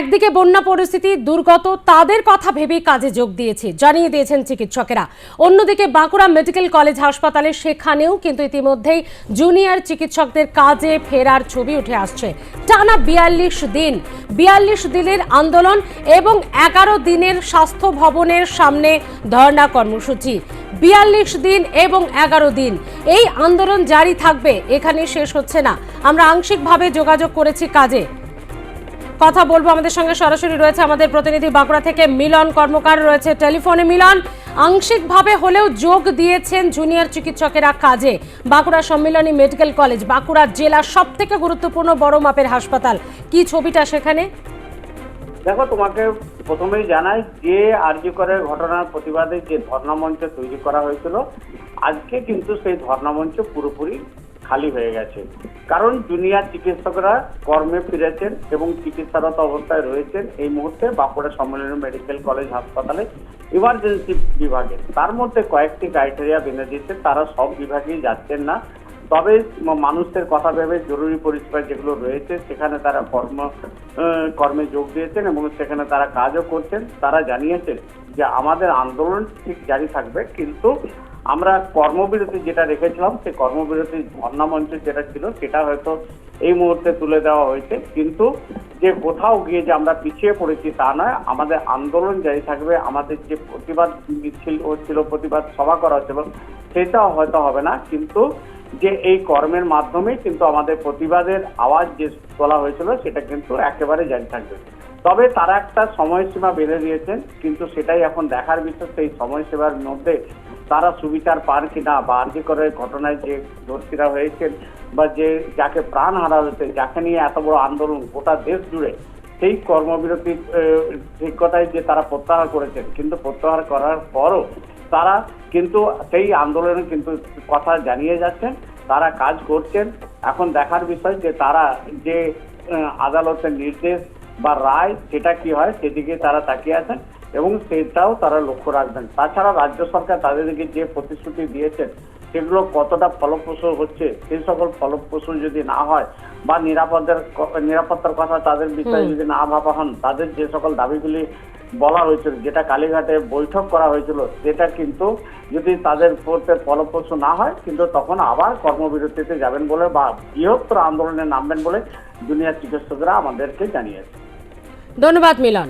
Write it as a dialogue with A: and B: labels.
A: একদিকে বন্যা পরিস্থিতি দুর্গত, তাদের কথা ভেবেই কাজে যোগ দিয়েছে, জানিয়ে দিয়েছেন চিকিৎসকেরা। অন্যদিকে বাঁকুড়া মেডিকেল কলেজ হাসপাতালে সেখানেও কিন্তু ইতিমধ্যেই জুনিয়র চিকিৎসকদের কাজে ফেরার ছবি উঠে আসছে। টানা বিয়াল্লিশ দিন, বিয়াল্লিশ দিনের আন্দোলন এবং এগারো দিনের স্বাস্থ্য ভবনের সামনে ধর্ণা কর্মসূচি। বিয়াল্লিশ দিন এবং এগারো দিন, এই আন্দোলন জারি থাকবে, এখানে শেষ হচ্ছে না। আমরা আংশিকভাবে যোগাযোগ করেছি কাজে। কথা বলব আমাদের সঙ্গে সরাসরি রয়েছে আমাদের প্রতিনিধি বাঁকুড়া থেকে মিলন কর্মকার রয়েছে টেলিফোনে। মিলন, আংশিকভাবে হলেও যোগ দিয়েছেন জুনিয়র চিকিৎসকেরা কাজে। বাঁকুড়া সম্মিলনী মেডিকেল কলেজ, বাঁকুড়া জেলার সব থেকে গুরুত্বপূর্ণ বড় মাপের হাসপাতাল। কি ছবিটা সেখানে?
B: দেখো, তোমাকে প্রথমেই জানাই যে আরজি করে ঘটনার প্রতিবাদে যে ধর্ণা মঞ্চ তৈরি করা হয়েছিল, আজকে কিন্তু সেই ধর্ণা মঞ্চ পুরোপুরি খালি হয়ে গেছে। কারণ জুনিয়র চিকিৎসকরা কর্মে ফিরেছেন এবং চিকিৎসারত অবস্থায় রয়েছেন এই মুহূর্তে বাঁকুড়া সম্মেলনী মেডিকেল কলেজ হাসপাতালে ইমার্জেন্সি বিভাগে। তার মধ্যে কয়েকটি ক্রাইটেরিয়া বেঁধে দিয়েছে তারা সব বিভাগেই যাচ্ছেন না। তবে মানুষের কথা ভেবে জরুরি পরিষেবা যেগুলো রয়েছে, সেখানে তারা কর্ম কর্মে যোগ দিয়েছেন এবং সেখানে তারা কাজও করছেন। তারা জানিয়েছেন যে আমাদের আন্দোলন ঠিক জারি থাকবে, কিন্তু আমরা কর্মবিরতি যেটা রেখেছিলাম, সেই কর্মবিরতি ধর্ণা মঞ্চ যেটা ছিল, সেটা হয়তো এই মুহূর্তে তুলে দেওয়া হয়েছে। কিন্তু যে কোথাও গিয়ে যে আমরা পিছিয়ে পড়েছি তা নয়, আমাদের আন্দোলন জারি থাকবে, আমাদের যে প্রতিবাদ মিছিল হচ্ছিল প্রতিবাদ সভা করা হচ্ছিল সেটাও হয়তো হবে না, কিন্তু যে এই কর্মের মাধ্যমে কিন্তু আমাদের প্রতিবাদের আওয়াজ যে তোলা হয়েছিল, সেটা কিন্তু একেবারে জারি থাকবে। তবে তারা একটা সময়সীমা বেঁধে দিয়েছেন, কিন্তু সেটাই এখন দেখার বিষয়, সেই সময়সীমার মধ্যে তারা সুবিচার পান কিনা বা আর্জি করে ঘটনায় যে দর্শীরা হয়েছেন বা যে যাকে প্রাণ হারা হয়েছে যাকে নিয়ে এত বড় আন্দোলন গোটা দেশ জুড়ে সেই কর্মবিরতি আহ, যোগ্যতায় যে তারা প্রত্যাহার করেছেন কিন্তু প্রত্যাহার করার পরও তারা কিন্তু সেই আন্দোলনে কিন্তু কথা জানিয়ে যাচ্ছেন তারা কাজ করছেন। এখন দেখার বিষয় যে তারা যে আদালতের নির্দেশ বা রায় সেটা কি হয় সেদিকে তারা তাকিয়ে আছেন। এবং সেটাও তারা লক্ষ্য রাখবেন। তাছাড়া রাজ্য সরকার তাদেরকে যে প্রতিশ্রুতি দিয়েছেন সেগুলো কতটা ফলপ্রসূ হচ্ছে সেই সকল ফলপ্রসূ যদি না হয় বা নিরাপদের নিরাপত্তার কথা তাদের বিষয়ে যদি না ভাবা হন তাদের যে সকল দাবিগুলি বলা হয়েছিল যেটা কালীঘাটে বৈঠক করা হয়েছিল সেটা কিন্তু যদি তাদের করতে ফলপ্রসূ না হয় কিন্তু তখন আবার কর্মবিরতিতে যাবেন বলে বা বৃহত্তর আন্দোলনে নামবেন বলে দুনিয়ার চিকিৎসকরা আমাদেরকে জানিয়েছে।
A: ধন্যবাদ মিলন।